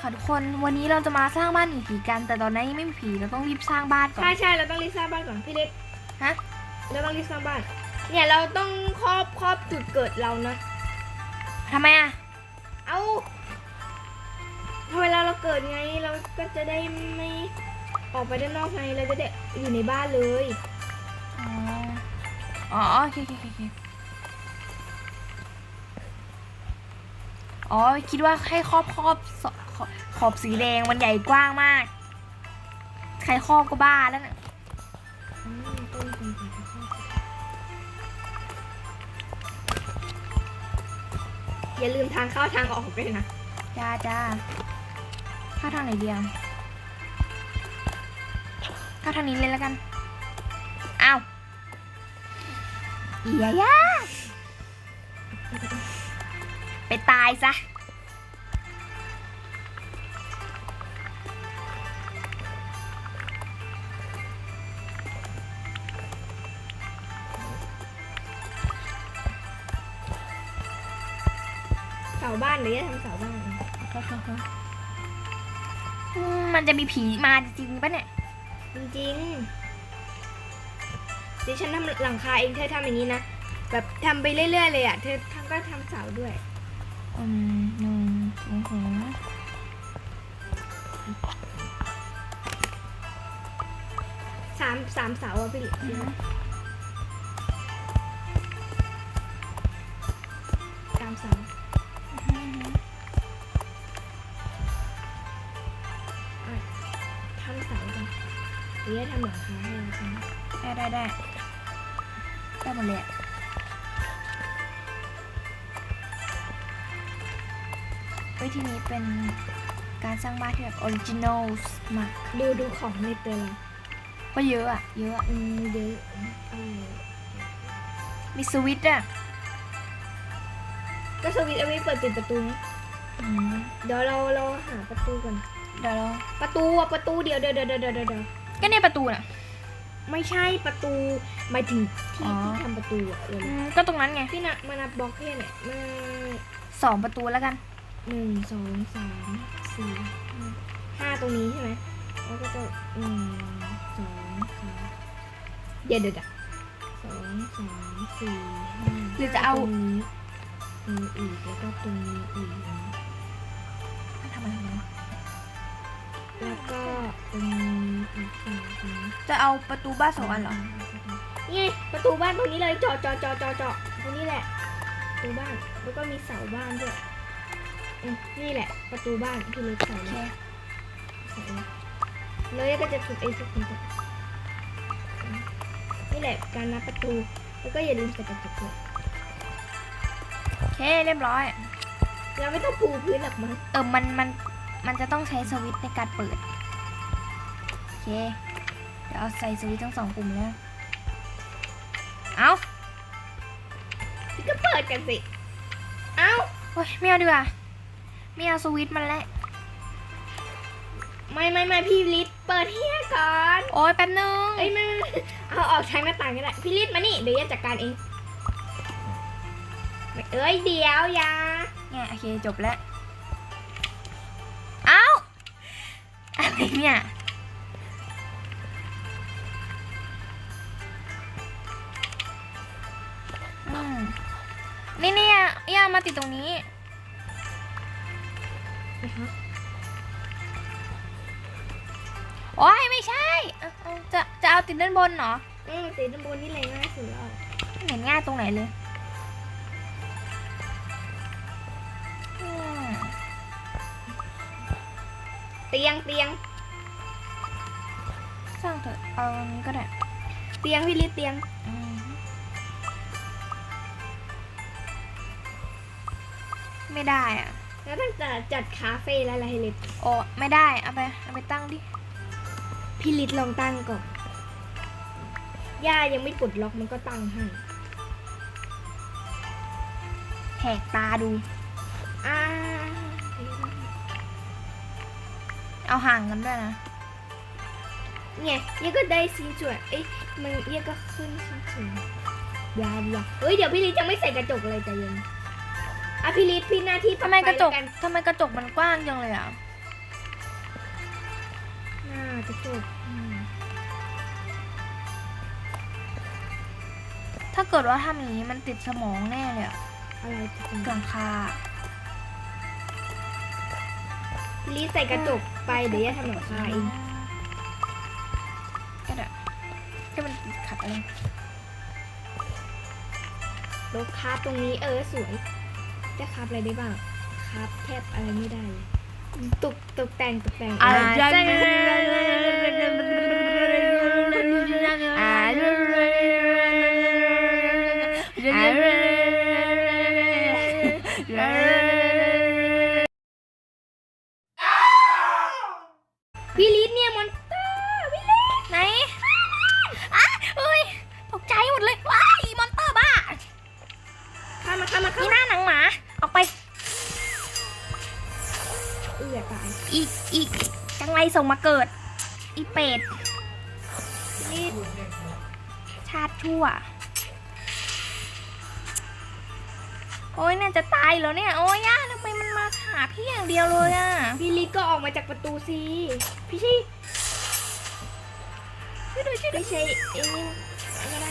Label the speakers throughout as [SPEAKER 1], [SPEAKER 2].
[SPEAKER 1] ค่ะทุกคนวันนี้เราจะมาสร้างบ้านหนีผีกัน แต่ตอนนี้ยังไม่มีผีเราต้องรีบสร้างบ้านก่อน
[SPEAKER 2] ใช่ใช่เราต้องรีบสร้างบ้านก่อนพี่เล็ก
[SPEAKER 1] ฮะ
[SPEAKER 2] เราต้องรีบสร้างบ้าน เนี่ยเราต้องครอบครอบจุดเกิดเรานะ
[SPEAKER 1] ทำไมอะ
[SPEAKER 2] เอาพอเวลาเราเกิดไงเราก็จะได้ไม่ออกไปด้านนอกไงเราจะได้อยู่ในบ้านเลย
[SPEAKER 1] อ๋ออ๋อโอเคโอเคโอเคอ๋อคิดว่าให้ครอบครอบส ขอบขอบสีแดงมันใหญ่กว้างมาก ใครครอบก็บ้าแล้วเนี่ย
[SPEAKER 2] อืมต้นคนไปก็ครอบอย่าลืมทางเข้าทางออกด้วยนะ
[SPEAKER 1] จ้าจ้าเข้าทางไหนเดียวเข้าทางนี้เลยแล้วกันอ้าวเอียยะไปตายซะ
[SPEAKER 2] บ้านเดี๋ยวจะทำเสาบ้าน
[SPEAKER 1] อืมมันจะมีผีมาจริงๆปะเนี่ย
[SPEAKER 2] จริงๆดิฉันทำหลังคาเองเธอทำอย่างนี้นะ แบบทำไปเรื่อยๆเลยอะ เธอทำก็ทำเสาด้วย
[SPEAKER 1] อืมหนึ่งสองสาม
[SPEAKER 2] สามสามเสาอะพี่ ทำเสากันเดี๋ยวจะทำหลังคาให้เราใช่ไหม
[SPEAKER 1] ได้ได้ได้ได้หมดเลยอะวิธีนี้เป็นการสร้างบ้านที่แบบออริจินอลมาก
[SPEAKER 2] ดูดูของในตัวเรา
[SPEAKER 1] ก็เยอะอะเยอะอะ
[SPEAKER 2] อืมเยอะเออ
[SPEAKER 1] มีสวิตช์อะ
[SPEAKER 2] ก็สวิตช์เอาไว้เปิดปิดประตูนะ
[SPEAKER 1] อืม
[SPEAKER 2] เดี๋ยวเราเราหาประตูก่อน
[SPEAKER 1] เดี๋ยวเรา
[SPEAKER 2] ประตูอะประตูเดียวเดี๋ยวเดี๋ยวเดี๋ยวเดี๋ยวเดี๋ยว
[SPEAKER 1] ก็เนี่ยประตูน่ะ
[SPEAKER 2] ไม่ใช่ประตูหมายถึงที่
[SPEAKER 1] อ๋อ
[SPEAKER 2] ที่ทำประตูอะเออ
[SPEAKER 1] อืมก็ตรงนั้นไง
[SPEAKER 2] พี่นะมานับบล็อกเพื่อนเนี่ยมา
[SPEAKER 1] สองประตูแล้วกัน
[SPEAKER 2] หนึ่งสองสามสี่ห้าห้าตรงนี้ใช่ไหมแล้วก็จะหนึ่งสองสามเดี๋ยวเดี๋ยวเดี๋ยวสองสามสี่ห้า
[SPEAKER 1] หรือจะเอา
[SPEAKER 2] ตรงนี้ตรงนี้อีกแล้วก็ตรงนี้อีก
[SPEAKER 1] ทำไมทำไม
[SPEAKER 2] แล้วก็
[SPEAKER 1] จะเอาประตูบ้านสองอันเหรอ
[SPEAKER 2] นี่ประตูบ้านตรงนี้เลยเจาะเจาะเจาะเจาะเจาะตรงนี้แหละ ประตูบ้านแล้วก็มีเสาบ้านด้วยนี่แหละ ประตูบ้านที่เล็กใส่เล
[SPEAKER 1] เค
[SPEAKER 2] ยใส่เลยเลยก็จะถูกไอ้ทุกคนนี่แหละการนับประตูแล้วก็อย่าลืมใส่กระจกด้วย
[SPEAKER 1] โอเคเรียบร้อย
[SPEAKER 2] เราไม่ต้องปูพื้นหรอกมั้ง
[SPEAKER 1] เออมันมัน มันจะต้องใช้สวิตช์ในการเปิด โอเค เดี๋ยวเอาใส่สวิตช์ทั้งสองปุ่มแล้ว เอา
[SPEAKER 2] พี่ก็เปิดกันสิ เอ้า
[SPEAKER 1] โอ้ยไม่เอาดีกว่าไม่เอาสวิตช์มันแล้ว
[SPEAKER 2] ไม่ไม่ไม่พี่ลิศเปิดเฮียก่อน
[SPEAKER 1] โอ้ยแป๊บนึง
[SPEAKER 2] เอ้ยไม่ไม่ไม่เอาออกทางหน้าต่างก็ได้พี่ลิศมานี่เดี๋ยวจะจัดการเองไม่เอ้ยเดี๋ยวอยา
[SPEAKER 1] เนี่ยโอเคจบแล้ว อะไรเนี่ยอืมนี่เนี่ยอย่ามาติดตรงนี้โอ้ยไม่ใช่เอาเอาจะจะเอาติดด้านบนเหรอ
[SPEAKER 2] อืมติดด้านบนนี่เลยง่ายสุดแล้ว
[SPEAKER 1] ไม่เห็นง่ายตรงไหนเลยอืม
[SPEAKER 2] เตียงเตียง
[SPEAKER 1] สร้างเถอะเอาอันนี้ก็ได้
[SPEAKER 2] เตียงพี่ลิศเตียง
[SPEAKER 1] อืมไม่ได้อะ
[SPEAKER 2] แล้วตั้งแต่จัดคาเฟ่แล้วอะไรให้ลิศ
[SPEAKER 1] โอ้ไม่ได้เอาไปเอาไปตั้งดิ
[SPEAKER 2] พี่ลิศลองตั้งก่อนย่ายังไม่ปลดล็อกมันก็ตั้งให้
[SPEAKER 1] แหกตาดู
[SPEAKER 2] อ่า
[SPEAKER 1] เอาห่างกันด้วยนะ
[SPEAKER 2] เนี่ยเนี่ยก็ได้สีสวยเอ้ยมันเนี่ยก็ขึ้นสีสวยยาวยาวเฮ้ยเดี๋ยวพี่ลิศยังไม่ใส่กระจกเลยใจเย็นอะพี่ลิศพี่หน้าที่
[SPEAKER 1] ทำไมกระจก
[SPEAKER 2] ต่อปแล้วน
[SPEAKER 1] ทำไมกระจกมันกว้างจังเลยอะ
[SPEAKER 2] กระจกอืม
[SPEAKER 1] ถ้าเกิดว่าทำอย่างนี้มันติดสมองแน่เลยอะ
[SPEAKER 2] อะไรจะเป็น
[SPEAKER 1] หลังคา
[SPEAKER 2] ลีใส่กระจกไปเดี๋ยวจะทำหลังคาเอง ลบคราบตรงนี้เออสวยจะคราบอะไรได้บ้างคราบแทบอะไรไม่ได้เลยตกตกแต่งตกแต่ง
[SPEAKER 1] อ่า
[SPEAKER 2] จะ
[SPEAKER 1] สิ พี่
[SPEAKER 2] ใช่
[SPEAKER 1] ช่วยด้วยช่วยด้วย
[SPEAKER 2] พี่ใช่เองอะไร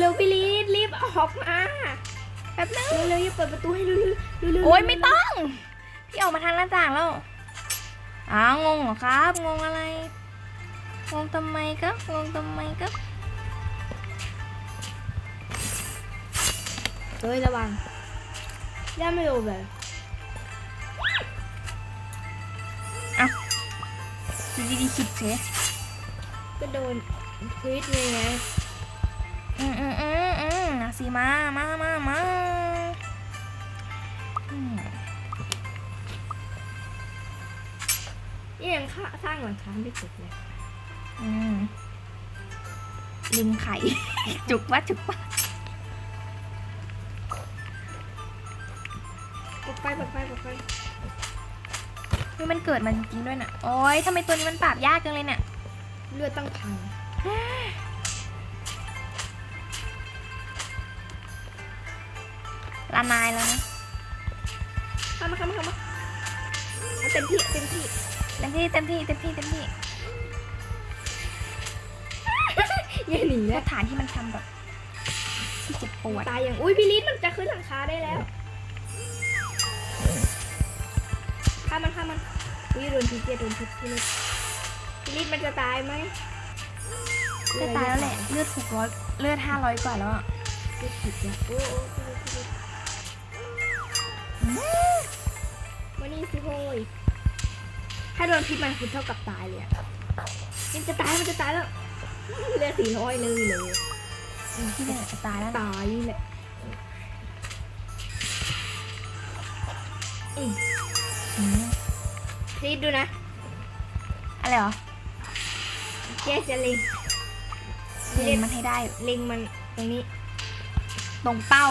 [SPEAKER 2] เร็วๆพี่ลิศรีบออกมา
[SPEAKER 1] แป๊บนึง
[SPEAKER 2] เร็วๆอย่าเปิดประตูให้เร็วๆเร็วๆ
[SPEAKER 1] โอ้ยไม่ต้อง พี่ออกมาทางหน้าต่างแล้วอ้าวงงเหรอครับ งงอะไร งงทำไมครับ งงทำไมครับ
[SPEAKER 2] เฮ้ยระวังย่าไม่โอเวอ ร์
[SPEAKER 1] ดีดีๆคิดเสีย
[SPEAKER 2] ก็โดนควิดไงไง
[SPEAKER 1] อืมอืมอืมอืมนะสิมามามามาอืม
[SPEAKER 2] นี่ยังค่าสร้างหลังคาไม่เสร็จเลย
[SPEAKER 1] อืมลิงไข่ จุกวะจุกวะ
[SPEAKER 2] ปลดไฟปลดไฟปลดไฟ
[SPEAKER 1] นี่มันเกิดมาจริงๆด้วยน่ะโอ้ยทำไมตัวนี้มันปราบยากจังเลยเนี่ย
[SPEAKER 2] เลือดตั้งพัง
[SPEAKER 1] ละนายแล้วนะ
[SPEAKER 2] เข้ามาเข้ามาเข้ามาเอาเต็มที่เต็มที่
[SPEAKER 1] เต็มที่เต็มที่เต็มที่เต็มที่
[SPEAKER 2] อย่าหนี
[SPEAKER 1] พว
[SPEAKER 2] นะ
[SPEAKER 1] กฐานที่มันทำแบบที่เจ็บปวด
[SPEAKER 2] ตายอย่างอุ้ยพี่ลิศมันจะขึ้นหลังคาได้แล้ว ข้ามมันข้ามมันอุ้ยโดนพิษเจโดนพิษพี่ลิศพี่ลิศมันจะตายไหม
[SPEAKER 1] ก็ตายแล้วแหละเลือดหกร้อยเลือดห้าร้อยกว่าแล้วอะ
[SPEAKER 2] เลือดผิดอะโอ้โอ้พี่ลิศพี่ลิศมานี่สิโว้ยถ้าโดนพิษมันคือเท่ากับตายเลยอะมันจะตายมันจะตายแล้วเลือดสี่ร้อยเลยเลย
[SPEAKER 1] ที่เนี่ยจะตายแล้วนะ
[SPEAKER 2] ตายแหละอืม
[SPEAKER 1] อืม
[SPEAKER 2] พลีดดูนะ
[SPEAKER 1] อะไรเหรอ
[SPEAKER 2] เจ๊จะเล็ง
[SPEAKER 1] เล่นมันให้ได้
[SPEAKER 2] เล็งมันตรงนี้
[SPEAKER 1] ตรงเป้า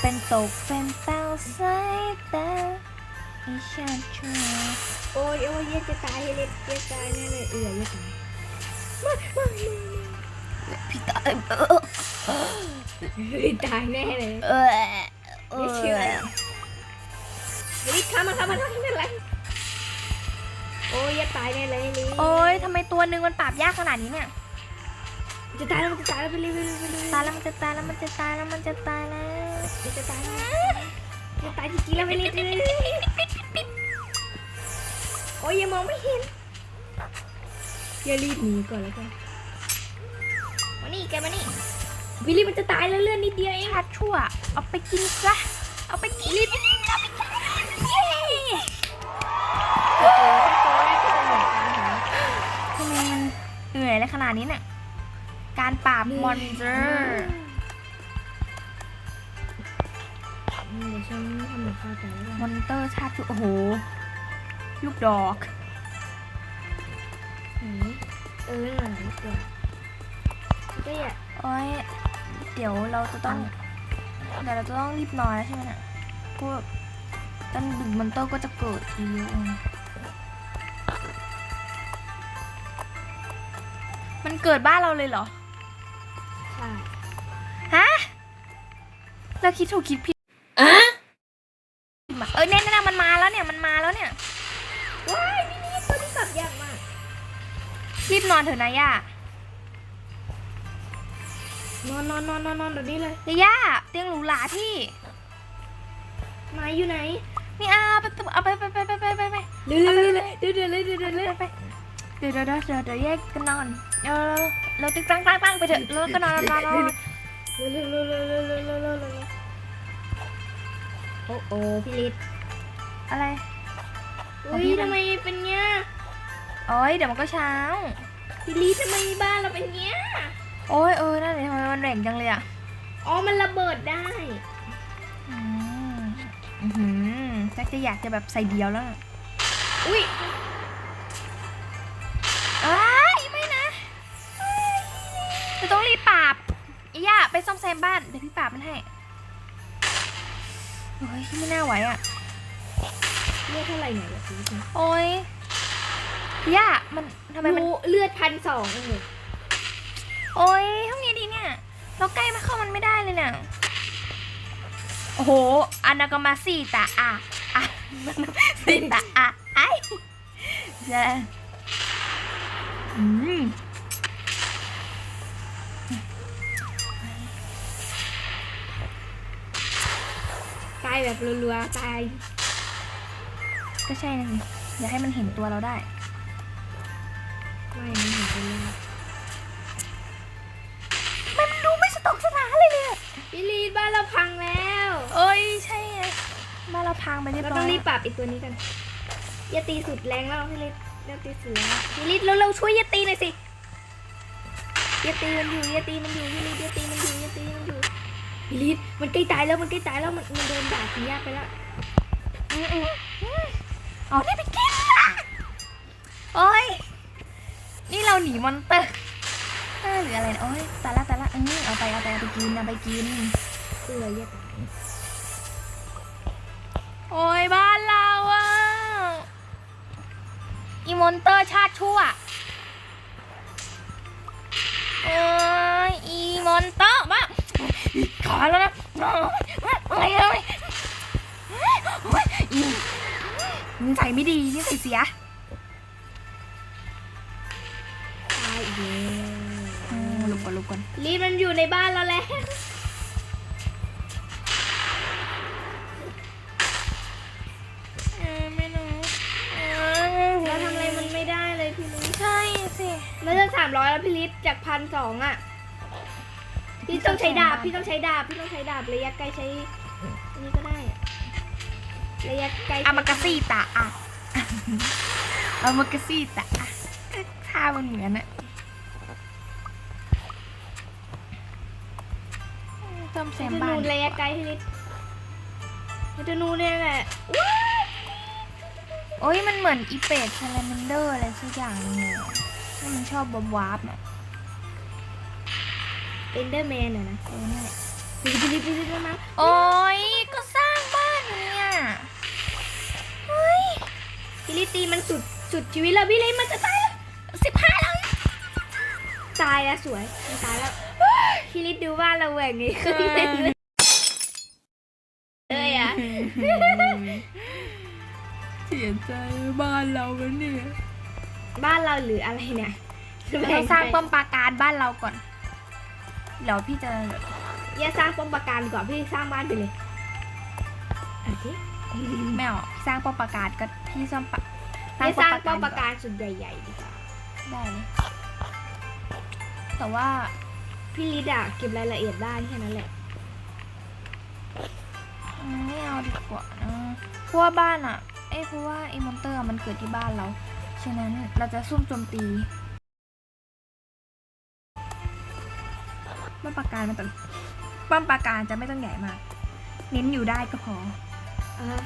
[SPEAKER 1] เป็นตกเป็นเป้าสายตาให้ฉันช่วย
[SPEAKER 2] โอ้ยโอ้ยเจ๊จะตายเจ๊เจ๊ตายแน่เลยเอื่อยเจ๊ตายมามามา
[SPEAKER 1] พี่ตายเออ
[SPEAKER 2] เฮ้ยตายแน่เลย
[SPEAKER 1] เออเอ
[SPEAKER 2] ไม่เชื่อ
[SPEAKER 1] อ
[SPEAKER 2] รีบข้ามมาข้ามาข้ามมาอะไรโอ้ยจะตายแน่เลยนี่
[SPEAKER 1] โอ้ยทำไมตัวหนึ่งมันปราบยากขนาดนี้เนี่ย
[SPEAKER 2] จะตายแล้วมันจะตายแล้วไปเร็วไปเร็วไปเร็ว
[SPEAKER 1] ตายแล้วมันจะตายแล้วมันจะตายแล้วมันจะตายแล้ว
[SPEAKER 2] มันจะตายแล้วจะตายจริงๆแล้วไปเร็วโอ้ยยังมองไม่เห็นอย่ารีบหนีก่อนแล้วกัน
[SPEAKER 1] มานี่แกมานี่
[SPEAKER 2] วิลลี่มันจะตายแล้วเลื่อดนิดเดียวเอง
[SPEAKER 1] ชาติชั่ว เอาไปกินซะ เอาไปกินรีบเอาไปกิน ขนาดนี้เนี่ย การปราบมอนสเตอร์
[SPEAKER 2] อืมเดี๋ยวฉันทำหมูข้าวแต่แล้วกัน
[SPEAKER 1] มอนเตอร์ชาติชั่วโอ้โห ลูกดอก
[SPEAKER 2] ไหนเออนั่นแหละดีกว่าก็อย่า
[SPEAKER 1] โอ้ยเดี๋ยวเราจะต้องเดี๋ยวเราจะต้องรีบนอนแล้วใช่ไหมเนี่ยพวกตอนดึกมอนเตอร์ก็จะเกิดอีกเยอ มันเกิดบ้านเราเลยเหรอ
[SPEAKER 2] ใช่
[SPEAKER 1] ฮะเราคิดถูกคิดผิดอะเออแน่นๆมันมาแล้วเนี่ยมันมาแล้วเนี่ย
[SPEAKER 2] ว้ายนี่นี่ตัวนี้สับยากมาก
[SPEAKER 1] รีบนอนเถอะนะย่าน
[SPEAKER 2] อนนอนนอนนอนนอนเดี๋ยวนี้เลย
[SPEAKER 1] ย่าเตียงหรูหราที่
[SPEAKER 2] ไม้อยู่ไหน
[SPEAKER 1] นี่อาไปเอาไปไปไปไปไปไป
[SPEAKER 2] เรื่อยเรื่อยเรื่อยเรื่อยเรื่อยเรื่อย
[SPEAKER 1] ไป ดี๋ยวเดี๋ยวเดี๋ยวเดี๋ยวแยกกันนอนเดี๋วเราตึ๊กตั้งตั้งตั้งไปเถอะแล้วก็นอนนอนนอน
[SPEAKER 2] โอ้โหพี่ลิศ
[SPEAKER 1] อะไร
[SPEAKER 2] อุ้ยทำไมเป็นเงี้ย
[SPEAKER 1] โอ้ยเดี๋ยวมันก็เช้า
[SPEAKER 2] พี่ลิศทำไมบ้านเราเป็นเงี้ย
[SPEAKER 1] โอ้ยเออนั่นเลยทำไมมันแหว่งจังเลยอะ
[SPEAKER 2] อ๋อมันระเบิดได้
[SPEAKER 1] อืมอืมแจ็คจะอยากจะแบบใส่เดียวแล้ว
[SPEAKER 2] อุ้ย
[SPEAKER 1] แซมบ้าน เดี๋ยวพี่ปราบมันให้โอ้ยไม่น่าไหวอะ
[SPEAKER 2] เลือดเท่าไหร่เนี่ยเดี๋ยวพี่ลิศ
[SPEAKER 1] โอ้ยอีย่ามันทำไมมัน
[SPEAKER 2] รู้เลือดพันสองเอง
[SPEAKER 1] โอ้ยทำไงดีเนี่ย เราใกล้มาเข้ามันไม่ได้เลยเนี่ยโอ้โหอันนากามาสี่ตาอะอะสี่ตาอะไอ้จะอืมา
[SPEAKER 2] ยแบบรัวๆตาย
[SPEAKER 1] ก็ใช่นะสิอย่าให้มันเห็นตัวเราได้
[SPEAKER 2] ไม่ไม่เห็นเป็นเลย
[SPEAKER 1] มันดูไม่สตอกสถานเลยเนี่ย
[SPEAKER 2] พี่ลีดบ้านเราพังแล้ว
[SPEAKER 1] เอ้ยใช่ไงมานเราพังไปเรียบ
[SPEAKER 2] เรา
[SPEAKER 1] ร้
[SPEAKER 2] ต้
[SPEAKER 1] อ
[SPEAKER 2] อง
[SPEAKER 1] ย
[SPEAKER 2] รีบปรับอีกตัวนี้กันอย่าตีสุดแรงแล้วพี่ลีดอย่าตีสุดแรงแล้วพี่ลีดเราเราช่วยอย่าตีหน่อยสิอย่าตีมันอยู่อย่าตีมันอยู่พี่ลีดอย่าตีมันอยู่อย่าตีมันอยู่ พี่ลีดมันใกล้ตายแล้วมันใกล้ตายแล้วมันมันโดนด่าทียากไปแล้ว
[SPEAKER 1] อืมอืมอืมอ๋อนี่ไปกินอะโอ้ย นี่เราหนีมอนเตอร์เออหรืออะไรนะโอ้ยตายละตายละอืมเอาไปเอาไปเอาไปกินเอาไปกิน
[SPEAKER 2] เสื้ออย่าตาย
[SPEAKER 1] โอ้ยบ้านเราอะอีมอนเตอร์ชาติชั่วเอ้ยอีมอนเตอร์มา ขอแล้วนะอะไรอะไรโอ้ยอีนิสัยไม่ดีนิสัยเสีย
[SPEAKER 2] ตายอีกแล้ว
[SPEAKER 1] อืมหลบก่อนลบก่อน
[SPEAKER 2] ลีมันอยู่ในบ้านเราแล้วเราทำอะไรมันไม่ได้เลยพี่ลีด
[SPEAKER 1] ใช่สิ
[SPEAKER 2] มันจะสามร้อยแล้วพี่ลิศจากพันสองอะ พี่ต้องใช้ดาบ พี่ต้องใช้ดาบ พี่ต้องใช้ดาบ ระยะไกลใช้อันนี้ก็ได้อะระยะไกล
[SPEAKER 1] อามากาซีตะอะอามากาซีตะอะก็ท่ามันเหมือนอะซ่อมแซ
[SPEAKER 2] มัน
[SPEAKER 1] ม
[SPEAKER 2] จะ
[SPEAKER 1] บ้า
[SPEAKER 2] นู
[SPEAKER 1] น
[SPEAKER 2] นระยะไกลพี่ลิศมันจะนูนเนี่ยแหละ
[SPEAKER 1] โอ้ยมันเหมือนอีเป็ดซาลาเมนเดอร์อะไรสักอย่างหนึงเลยอะที่มันชอบบวาบๆอะ
[SPEAKER 2] เอนเดอร์แมนอะนะ
[SPEAKER 1] เออนั่นแหละ
[SPEAKER 2] พี่ลิศพี่ลิศพี่ลิศมา
[SPEAKER 1] โอ้ยก็สร้างบ้านอยู่เนี่ยเฮ้ย
[SPEAKER 2] พี่ลิศตีมันสุดสุดชีวิตแล้วพี่ลิศมันจะตายแล้ว
[SPEAKER 1] สิบห้าแล้ว
[SPEAKER 2] ตายแล้วสวยมันตายแล้วพี่ลิศดูว่าเราแหว่งนี้ขึ้นเป็นเลยเลยอะ
[SPEAKER 1] เสียใจบ้านเราแล้วเนี่ย
[SPEAKER 2] บ้านเราหรืออะไรเนี่ย
[SPEAKER 1] เราสร้างป้อมปราการบ้านเราก่อน เดี๋ยวพี่จะ
[SPEAKER 2] อย่าสร้างป้อมปราการดีกว่าพี่สร้างบ้านไปเลยโอเค
[SPEAKER 1] ไม่เอาสร้างป้อมปราการก็พี่ซ่อมปะ
[SPEAKER 2] ให้สร้างป้อมปราการสุดใหญ่ๆดีกว่า
[SPEAKER 1] ได้เลยแต่ว่า
[SPEAKER 2] พี่ลิดอะเก็บรายละเอียดได้แค่นั้นแหละ
[SPEAKER 1] อืมไม่เอาดีกว่านะเพราะว่าบ้านอะเอ้ยเพราะว่าไอ้มอนเตอร์มันเกิดที่บ้านเราฉะนั้นเราจะซุ่มโจมตี ป้อมปราการมันต้องป้อมปราการจะไม่ต้องใหญ่มาก เน้นอยู่ได้ก็พอ
[SPEAKER 2] อ่า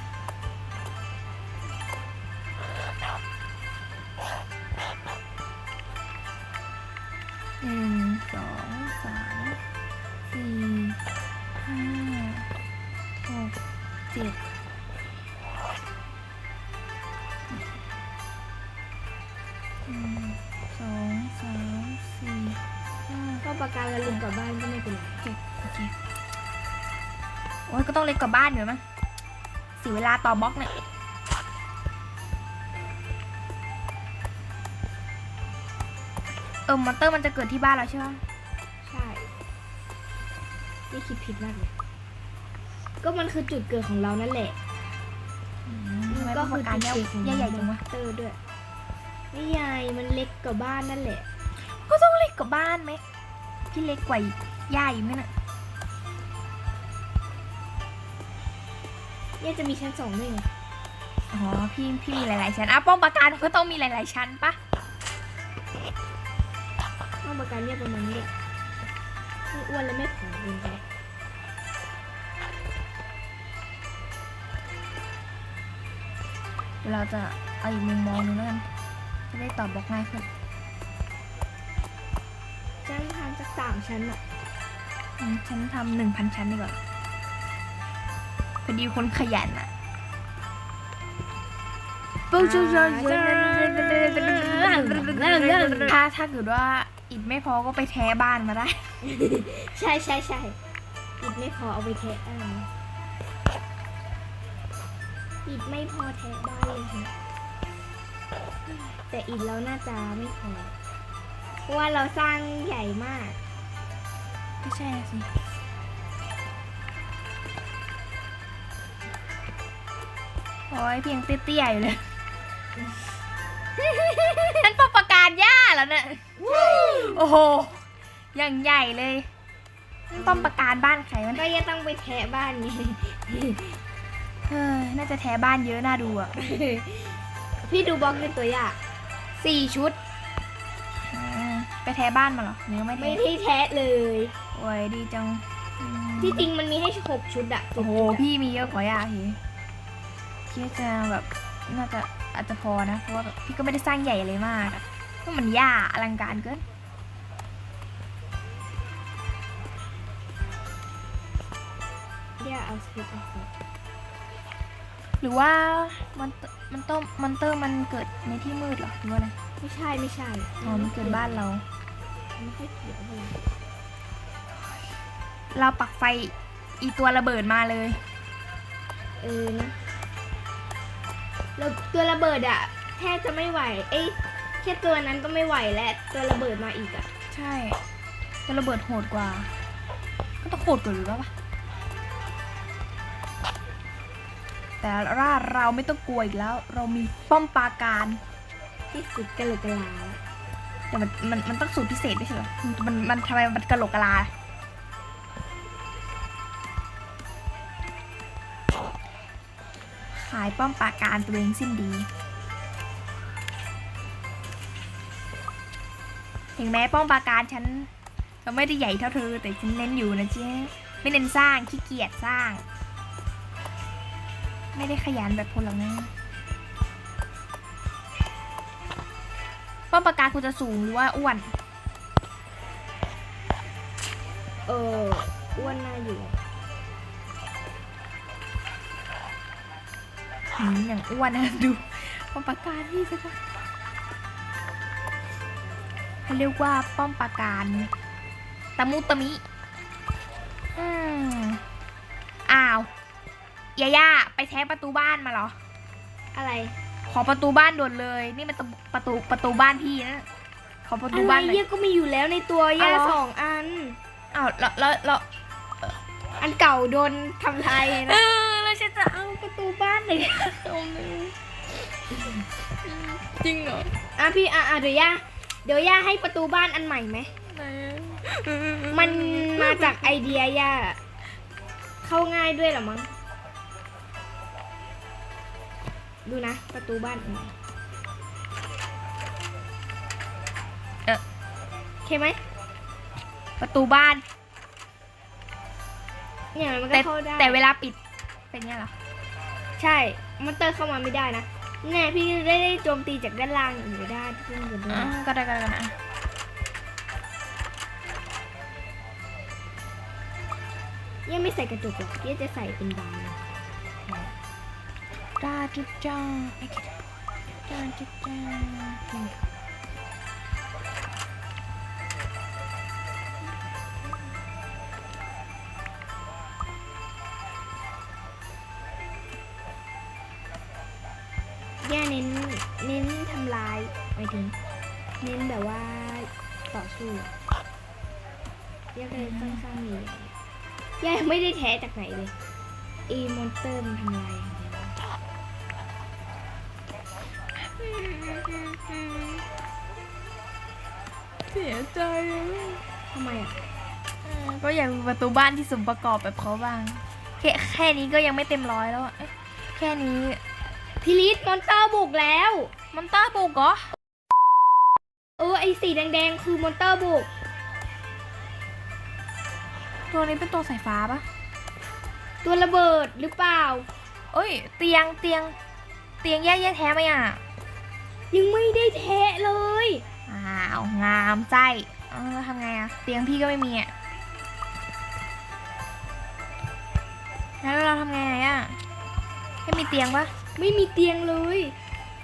[SPEAKER 1] หนึ่งสองสามสี่ห้าหกเจ็ด ต้องเล็กกว่าบ้านอยู่มั้งเสียเวลาต่อบล็อกเนี่ยเออมอนเตอร์มันจะเกิดที่บ้านเราใช่ไหม
[SPEAKER 2] ใช่นี่คิดผิดมากเลยก็มันคือจุดเกิดของเรานั่นแหละ
[SPEAKER 1] ทำไม
[SPEAKER 2] ก็
[SPEAKER 1] ป้อม
[SPEAKER 2] คื
[SPEAKER 1] ปราการ
[SPEAKER 2] จุด
[SPEAKER 1] ใหญ่
[SPEAKER 2] เกิดของ
[SPEAKER 1] ใหญ่ใหญ่จังวะ
[SPEAKER 2] เตอร์ด้วยไม่ใหญ่มันเล็กกว่าบ้านนั่นแหละ
[SPEAKER 1] ก็ต้องเล็กกว่าบ้านไหมพี่เล็กกว่าย่าอีกไหมน่ะ
[SPEAKER 2] เนี่ยจะมีชั้นสองด้วยไง
[SPEAKER 1] อ๋อพี่พี่มีหลายๆชั้นอะป้อมปราการก็ต้องมีหลาย ๆ ชั้นปะ
[SPEAKER 2] ห้องประกันเนี่ยประมาณนี้แหละไม่อ้วนและไม่ผอมเกินไป
[SPEAKER 1] เดี๋ยวเราจะเอาอีกมุมมองหนึงแล้วกันจะได้ตอบบล็อกง่ายขึ้น
[SPEAKER 2] จ้างทานสักสามชั้นอะ
[SPEAKER 1] อืมฉันทำหนึ่งพันชั้นดีกว่า พอดีคนขยันอะปุ๊บจุ๊บจุ๊บจุ๊บถ้าถ้าเกิดว่าอิดไม่พอก็ไปแท้บ้านมาได้
[SPEAKER 2] ใช่ใช่ใช่อิดไม่พอเอาไปแทะอะไรอิดไม่พอแทะบ้านเลยค่ะแต่อิดเราน่าจะไม่พอเพราะว่าเราสร้างใหญ่มาก
[SPEAKER 1] ก็ใช่น่ะสิ โอ้ยเพียงเตี้ยๆอยู่เลยนั่นปประกาศย่าแล้วเนี่ยโอ้โหอย่างใหญ่เลยนั่นป้อมประการบ้านใครวะ
[SPEAKER 2] ก็
[SPEAKER 1] เนี่ย
[SPEAKER 2] ยังต้องไปแทะบ้านนี้
[SPEAKER 1] เฮ้ยน่าจะแท้บ้านเยอะน่าดูอะ
[SPEAKER 2] พี่ดูบล็อกเป็นตัวอย่าง
[SPEAKER 1] สี่ชุด อืมไปแท้บ้านมาเหรอหรือไม่
[SPEAKER 2] ไม่
[SPEAKER 1] แท้
[SPEAKER 2] ได้แทะเลย
[SPEAKER 1] โอ้ยดีจังอืม
[SPEAKER 2] ที่จริงมันมีให้หกชุดอะ
[SPEAKER 1] โอ้โหพี่มีเยอะกว่าย่าพี่ พี่จะแบบน่าจะอาจจะพอนะ เพราะว่าแบบพี่ก็ไม่ได้สร้างใหญ่อะไรมากอะก็มันย่าอลังการเกิน
[SPEAKER 2] เดี๋ยวเอาสปิดออกก่อน
[SPEAKER 1] หรือว่ามันเตมันต้มมันเตอร์มันเกิดในที่มืดเหรอหรือว่าอะไร
[SPEAKER 2] ไม่ใช่ไม่ใช่
[SPEAKER 1] อ๋อมันเกิดบ้านเรา
[SPEAKER 2] ไม่ค่อยเขียวเท่าไหร่
[SPEAKER 1] เราปักไฟอีตัวระเบิดมาเลย
[SPEAKER 2] เออนะ แล้วตัวระเบิดอะแทบจะไม่ไหว เอ้ยแค่ตัวนั้นก็ไม่ไหวแล้วตัวระเบิดมาอีกอะ
[SPEAKER 1] ใช่ตัวระเบิดโหดกว่า ก็ต้องโหดกว่าอยู่แล้วปะแต่ว่าเราไม่ต้องกลัวอีกแล้ว เรามีป้อมปราการ
[SPEAKER 2] ที่สุดกะโหลกกะลา
[SPEAKER 1] แต่มันมันมันต้องสูตรพิเศษไม่ใช่เหรอมันมันทำไมมันกระโหลกกะลาายป้อมปราการตัวเองสิ้นดี ถึงแม้ป้อมปราการฉันจะไม่ได้ใหญ่เท่าเธอ แต่ฉันเน้นอยู่นะเจ๊ไม่เน้นสร้างขี้เกียจสร้าง ไม่ได้ขยันแบบพลหรอกนะป้อมปราการคุณจะสูงหรือว่าอ้วน
[SPEAKER 2] เอออ้วนน่าอยู่
[SPEAKER 1] อย่างอ้วนนะดูป้อมปราการนี่สิคะเขาเรียกว่าป้อมปราการตะมุตะมิอืมอ้าวยาย่าไปแท้ประตูบ้านมาเหรอ
[SPEAKER 2] อะไร
[SPEAKER 1] ขอประตูบ้านด่วนเลย นี่มันประตูประตูบ้านพี่นะขอประตู
[SPEAKER 2] อะไร
[SPEAKER 1] บ้านหน่อย
[SPEAKER 2] เยี่ยก็มีอยู่แล้วในตัวย่า
[SPEAKER 1] เอาเหรอ
[SPEAKER 2] สองอัน
[SPEAKER 1] อ้าวแล้วแล้วแล้ว
[SPEAKER 2] อันเก่าโดนทำลาย
[SPEAKER 1] เอ
[SPEAKER 2] นะ
[SPEAKER 1] ประตูบ้านไหนเอาหนึ่งจริงเหรอ
[SPEAKER 2] อะพี่อะอะเดี๋ยวย่าเดี๋ยวย่าให้ประตูบ้านอันใหม่ไหม
[SPEAKER 1] ไหน
[SPEAKER 2] มันมาจากไอเดียย่าเข้าง่ายด้วยเหรอมั้ง ดูนะ ประตูบ้านอันใหม่
[SPEAKER 1] เออ
[SPEAKER 2] โอเคไหม
[SPEAKER 1] ประตูบ้าน
[SPEAKER 2] เนี่ยมันก็
[SPEAKER 1] แต่
[SPEAKER 2] เข้าได้
[SPEAKER 1] แต่เวลาปิดเป็นไงเหรอ
[SPEAKER 2] ใช่มอนเตอร์เข้ามาไม่ได้นะเนี่ยพี่ได้ได้โจมตีจากด้านล่างหรือด้านขึ้นบนด้ว
[SPEAKER 1] อ่ายก็ได้ก็ได้ก็ได้
[SPEAKER 2] ยังไม่ใส่กระจกหรอกยังจะใส่เป็นบาน
[SPEAKER 1] จ้าจุดจ้าไอ้แค่จ้าจุดจ้า
[SPEAKER 2] ต่อสู้อะย่าก็เลยต้องสร้างมีย่ายังไม่ได้แท้จากไหนเลยไอีมอนสเตอร์มันทำลายอย่างเดียว
[SPEAKER 1] เสียใจ
[SPEAKER 2] ทำไมอะ
[SPEAKER 1] ก็อยากมีประตูบ้านที่สมประกอบแบบเขาบ้าง แค่แค่นี้ก็ยังไม่เต็มร้อยแล้วอะเอ๊ะแค่นี้
[SPEAKER 2] พิลิตมอนสเตอร์บุกแล้ว
[SPEAKER 1] มอนต้าบุกเหรอ
[SPEAKER 2] เออไอสีแดงๆ คือมอนสเตอร์บุก
[SPEAKER 1] ตัวนี้เป็นตัวสายฟ้าปะ
[SPEAKER 2] ตัวระเบิดหรือเปล่า
[SPEAKER 1] เอ้ย เตียงเตียง เตียงแย่แย่แท้ไหมอะ
[SPEAKER 2] ยังไม่ได้แทะเลย
[SPEAKER 1] อ้าว งามไส้เออแล้วทำไงอะ เตียงพี่ก็ไม่มีอะ แล้วเราทำไงอะไม่มีเตียงปะ
[SPEAKER 2] ไม่มีเตียงเลย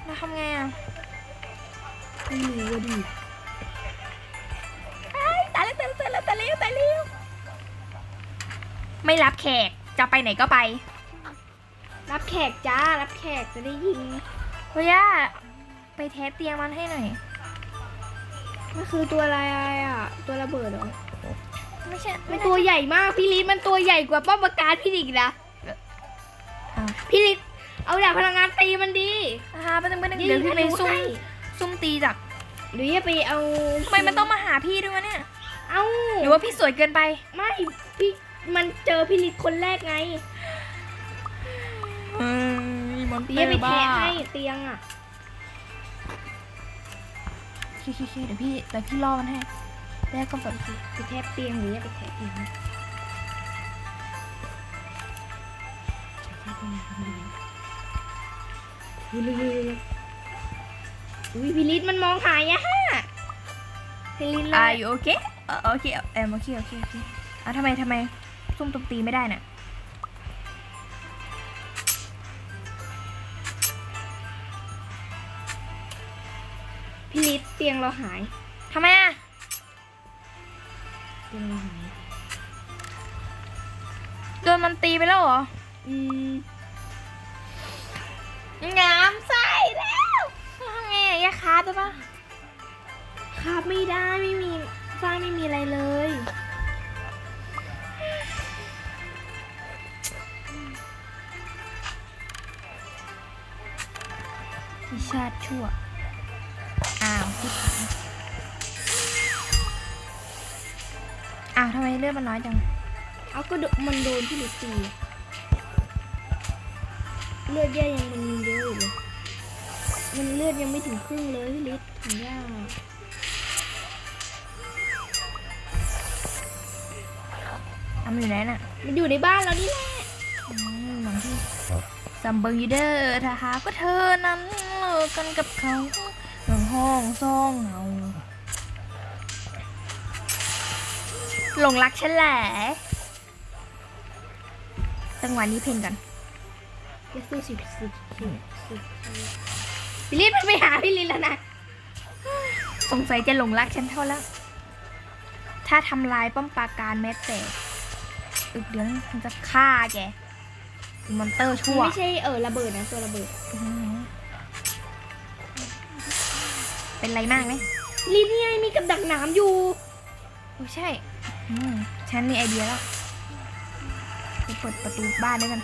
[SPEAKER 1] เราทำไงอะ
[SPEAKER 2] ไม่รู้อะดิ
[SPEAKER 1] ตายตายแล้วตายแล้วตายแล้วตายแล้วไม่รับแขกจะไปไหนก็ไป
[SPEAKER 2] รับแขกจ้า รับแขกจะได้ยิง
[SPEAKER 1] เฮ้ยย่าไปเทสเตียงมันให้หน่อย
[SPEAKER 2] มันคือตัวอะไรอะ ตัวระเบิดเหรอ
[SPEAKER 1] ไม่ใช่
[SPEAKER 2] มั
[SPEAKER 1] ไม่
[SPEAKER 2] น
[SPEAKER 1] ได้
[SPEAKER 2] ตัวใหญ่มากพี่ลิศมันตัวใหญ่กว่าป้อมปราการพี่อีกนะ
[SPEAKER 1] อะ
[SPEAKER 2] พี่ลิศ เอาดาบพลังงานตีมันดี
[SPEAKER 1] นะคะไปตั้งไปตั้งเดี๋ยวพี่ไปซุ่ม
[SPEAKER 2] ให้
[SPEAKER 1] ซุ่มตีจาก
[SPEAKER 2] หรือจะไปเอา
[SPEAKER 1] ทำไมมันต้องมาหาพี่ด้วยวะเนี่ย
[SPEAKER 2] เอา
[SPEAKER 1] หรือว่าพี่สวยเกินไป
[SPEAKER 2] ไม่พี่มันเจอพี่ลิศคนแรกไง
[SPEAKER 1] เฮ้ยมอน
[SPEAKER 2] เดี๋ยวไปแทะให้เตียงอะ
[SPEAKER 1] คิดๆๆเดี๋ยวพี่เดี๋ยวพี่ล่อมันให้แล้วก็แบบ
[SPEAKER 2] ไปแทะเตียงหรือจะไปแทะเตียงนะอุ้ย พี่ลิศมันมองหายอะฮะพี่ลิศเล
[SPEAKER 1] อายโอเคโอเคเอ็มโอเคโอเคโอเคอะทำไมทำไมซุ่มตุมตีไม่ได้น่ะ
[SPEAKER 2] พี่ลิศเตียงเราหาย
[SPEAKER 1] ทำไมอะ
[SPEAKER 2] เตียงเราหาย
[SPEAKER 1] โดนมันตีไปแล้วเหรอ
[SPEAKER 2] อืม
[SPEAKER 1] งามไส้แล้วทำไงอะยาคาตัวปะ
[SPEAKER 2] คาบไม่ได้ไม่มีสร้างไม่มีอะไรเลย
[SPEAKER 1] พิชาติชั่ว อ้าวชิบหายอ้าวทำไมเลือดมันน้อยจัง
[SPEAKER 2] เอาก็โดมันโดนพี่ลิศตีอะ เลือดแย่ยังมันเยอะอยู่เลย มันเลือดยังไม่ถึงครึ่งเลยพี่ลิศถึงยาก
[SPEAKER 1] เอามาอยู่ไหนน่ะ
[SPEAKER 2] มันอยู่ในบ้านเรานี่แหละ
[SPEAKER 1] มหนังที่ซัมเบอร์ยูเดอร์ถ้าหากว่าเธอนั้นเลิกกันกับเขาเรื่องห้องซ่องเงาหลงรักฉันแหละจังหวะนี้เพลงกัน
[SPEAKER 2] จะสู้สิสิบสิบสิบพี่ลิศมันไปหาพี่ลิศแล้วนะ
[SPEAKER 1] สงสัยจะหลงรักฉันเท่าแล้ว ถ้าทำลายป้อมปราการแม้แต่อึกเดี๋ยวฉันจะฆ่าแกมอนเตอร์ชั่ว
[SPEAKER 2] ไม่ใช่เออระเบิดนะตัวระเบิด
[SPEAKER 1] เป็นไรมากไหม
[SPEAKER 2] ลิศนี่ไงมีกับดักนามอยู่
[SPEAKER 1] โอ้ใช่ ฉันมีไอเดียแล้วไปเปิดประตูบ้านด้วยกัน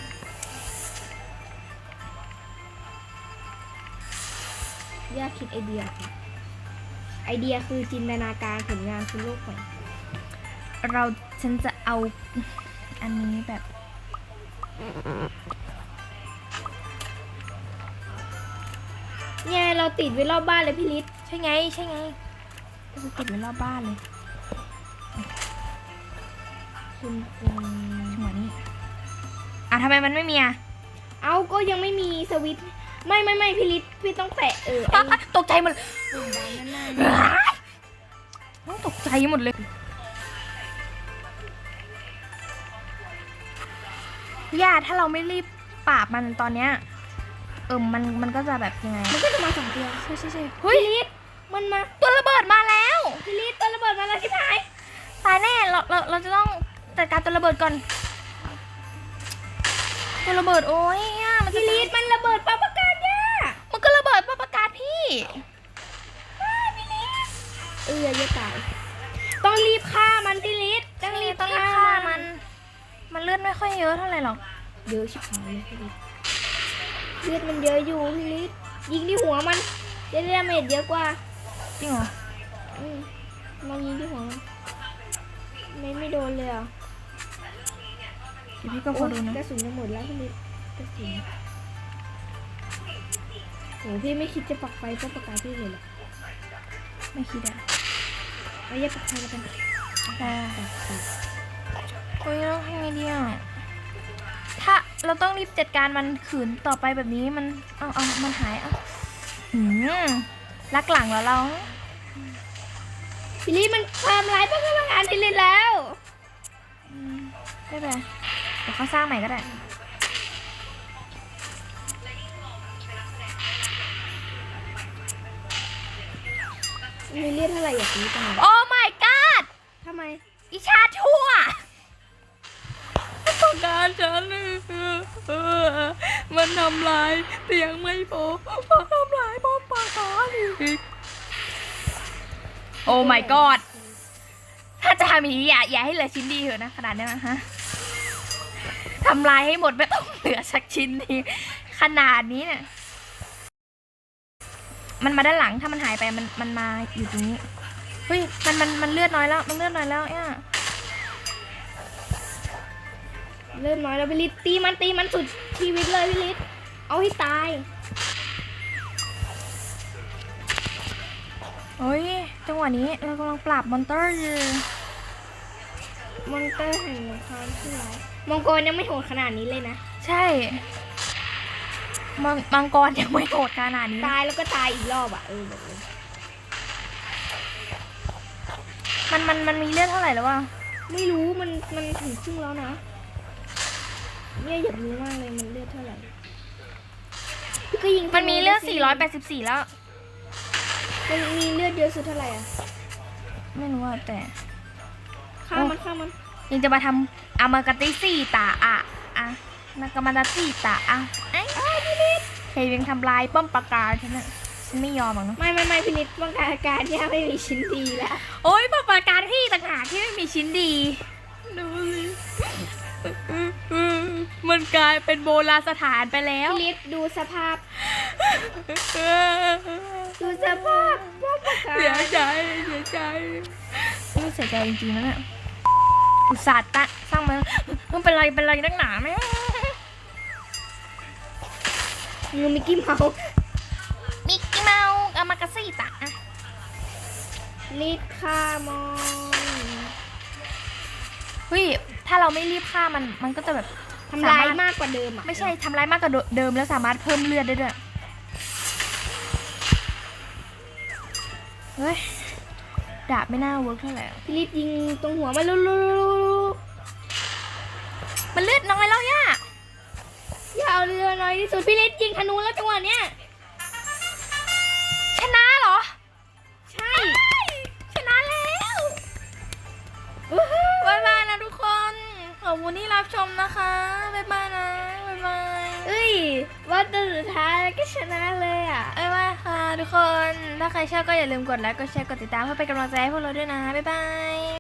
[SPEAKER 2] ยากคิดไอเดียค่ะไอเดียคือจินตนาการผลงานคือโลกใหม่
[SPEAKER 1] เราฉันจะเอาอันนี้แบบ
[SPEAKER 2] เนี่ยเราติดไว้รอบบ้านเลยพี่ลิศ
[SPEAKER 1] ใช่ไง ใช่ไงก็จะติดไว้รอบบ้านเลย
[SPEAKER 2] คุณ
[SPEAKER 1] หัวนี้อะทำไมมันไม่มีอะ
[SPEAKER 2] เอาก็ยังไม่มีสวิตช์ ไม่ไม่ไม่พี่ลิศพี่ต้องแปะเออไอ้
[SPEAKER 1] อะอะตกใจหมด
[SPEAKER 2] ปุ่มด้านหน้า
[SPEAKER 1] ต้องตกใจหมดเลย ย่าถ้าเราไม่รีบปราบมันตอนเนี้ย เออมันมันก็จะแบบยังไง
[SPEAKER 2] มันก็จะมาสองตัว
[SPEAKER 1] ใช่ใช่ใช่
[SPEAKER 2] เฮ้ยพี่ลิศมันมา
[SPEAKER 1] ตัวระเบิดมาแล้ว
[SPEAKER 2] พี่ลิศตัวระเบิดมาแล้วที่ไหน
[SPEAKER 1] ตายแน่เราเราเราจะต้องจัดการตัวระเบิดก่อนตัวระเบิดโอ้ยย่ามันจะ
[SPEAKER 2] พี่ลิศมันระเบิดปาปากกาย่า
[SPEAKER 1] เอือเยอะตายต้องรีบฆ่ามันพี่
[SPEAKER 2] ลิศต้องรีบต้องรีบฆ่ามัน มัน
[SPEAKER 1] เลือดไม่ค่อยเยอะเท่าไหร่หรอก
[SPEAKER 2] เยอะชิบหายเลิศเลือดมันเยอะอยู่พี่ลิศยิงที่หัวมันจะได้เมดเยอะกว่า
[SPEAKER 1] จริงเหรอ
[SPEAKER 2] ลองยิงที่หัวไม่ไม่โดนเลยอะ
[SPEAKER 1] พี่ก็พอโดนนะ
[SPEAKER 2] กระสุนจะหมดแล้วพี่ลิศกระสุน โหพี่ไม่คิดจะปักไฟก็ประกาศพี่เลยเหรอ
[SPEAKER 1] ไม่คิดอะ
[SPEAKER 2] เอาอย่าปักไฟแล้วกัน
[SPEAKER 1] ได้โอ้ยเราทำไงดีอะถ้าเราต้องรีบจัดการมันขืนต่อไปแบบนี้มันเอาเอามันหายเอาหืมรักหลังแล้วเรา
[SPEAKER 2] พี่ลิศมันทำร้ายพวกพนักงานพี่ลิศแล้ว
[SPEAKER 1] อืมไม่เป็นไรเดี๋ยวเขาสร้างใหม่ก็ได้
[SPEAKER 2] มีเลือดเท่าไหร่อยากรู้จังเลย
[SPEAKER 1] โอ้ my god
[SPEAKER 2] ทำไม
[SPEAKER 1] อิชาชั่วต้องการฉันเออมันทำลายเตียงไม่พอมันทำลายป้อมปราการอีกโอ้ my god ถ้าจะทำอย่างนี้อย่าอย่าให้เหลือชิ้นดีเถอะนะขนาดนี้นะฮะทำลายให้หมดไม่ต้องเหลือสักชิ้นดีขนาดนี้เนี่ย มันมาด้านหลังถ้ามันหายไปมันมันมาอยู่ตรงนี้เฮ้ยมันมันมันเลือดน้อยแล้วมันเลือดน้อยแล้วเนี่ย
[SPEAKER 2] เริ่มน้อยแล้วพี่ลิศตีมันตีมันสุดชีวิตเลยพี่ลิศเอาให้ตาย
[SPEAKER 1] โอ้ยจังหวะนี้เรากำลังปราบมอนเตอร์อยู่
[SPEAKER 2] มอนเตอร์แห่งความที่ร้ายมองโกรยังไม่โหดขนาดนี้เลยนะ
[SPEAKER 1] ใช่ มังมังกรยังไม่โหดขนาดนี้
[SPEAKER 2] ตายแล้วก็ตายอีกรอบอะเออบอกเลย
[SPEAKER 1] มันมันมันมีเลือดเท่าไหร่แล้ววะ
[SPEAKER 2] ไม่รู้มันมันถึงครึ่งแล้วนะเนี่ยอยากรู้มากเลยมันเลือดเท่าไหร่พี่ก็ยิง
[SPEAKER 1] มันมีเลือด
[SPEAKER 2] สิ
[SPEAKER 1] 484 แล้ว
[SPEAKER 2] มันมีเลือดเยอะสุดเท่าไหร่อะ
[SPEAKER 1] ไม่รู้ว่าแต่
[SPEAKER 2] ฆ่ามันฆ่ามัน
[SPEAKER 1] ยังจะมาทำอามากาติสี่ตาอะอะนากามาดาสี่ตาอะ ไอ้ใครยังทำลายป้อมปราการฉันน่ะฉันไม่ยอมหรอกเนอะ
[SPEAKER 2] ไม่ไม่ไม่พี่ลิศป้องกันอาการเนี่ยไม่มีชิ้นดีแล้ว
[SPEAKER 1] โอ้ยป้อมปราการพี่ต่างหากที่ไม่มีชิ้นดีดูสิมันกลายเป็นโบราณสถานไปแล้ว
[SPEAKER 2] พี่ลิศดูสภาพ ดูสภาพป้องกัน
[SPEAKER 1] เสียใจเสียใจไม่เสียใจจริงๆนะเนี่ยอุตส่าห์ตะสร้างมันมันเป็นไรเป็นไรนักหนาไหม
[SPEAKER 2] งูมิกกี้เมาส์
[SPEAKER 1] มิกกี้เมาส์อามากาซี่ตะอะ
[SPEAKER 2] ลิศฆ่ามอน
[SPEAKER 1] เฮ้ยถ้าเราไม่รีบฆ่ามันมันก็จะแบบ
[SPEAKER 2] ทำลาย
[SPEAKER 1] สามารถ
[SPEAKER 2] มากกว่าเดิมอะ
[SPEAKER 1] ไม่ใช่ทำร้ายมากกว่าเดิมแล้วสามารถเพิ่มเลือดได้ด้วยเฮ้ยดาบไม่น่าเวิร์กเท่าไหร่อะ
[SPEAKER 2] พี่ลิศยิงตรงหัวมันลุลุ
[SPEAKER 1] มันเลือดน้อยแล้วย่า
[SPEAKER 2] อย่า เอาเรือน้อยที่สุดพี่ลิศยิงธนูแล้วจังหวะเนี้ย
[SPEAKER 1] ชนะเหรอ
[SPEAKER 2] ใช่
[SPEAKER 1] ชนะแล้วบ๊ายบายนะทุกคนขอบคุณที่รับชมนะคะบ๊ายบายนะบ๊ายบาย
[SPEAKER 2] เอ้ยว่าตัวสุดท้ายก็ชนะเลยอะ
[SPEAKER 1] บ๊ายบายค่ะทุกคน ถ้าใครชอบก็อย่าลืมกดไลค์กดแชร์กดติดตามเพื่อเป็นกำลังใจให้พวกเราด้วยนะบ๊ายบาย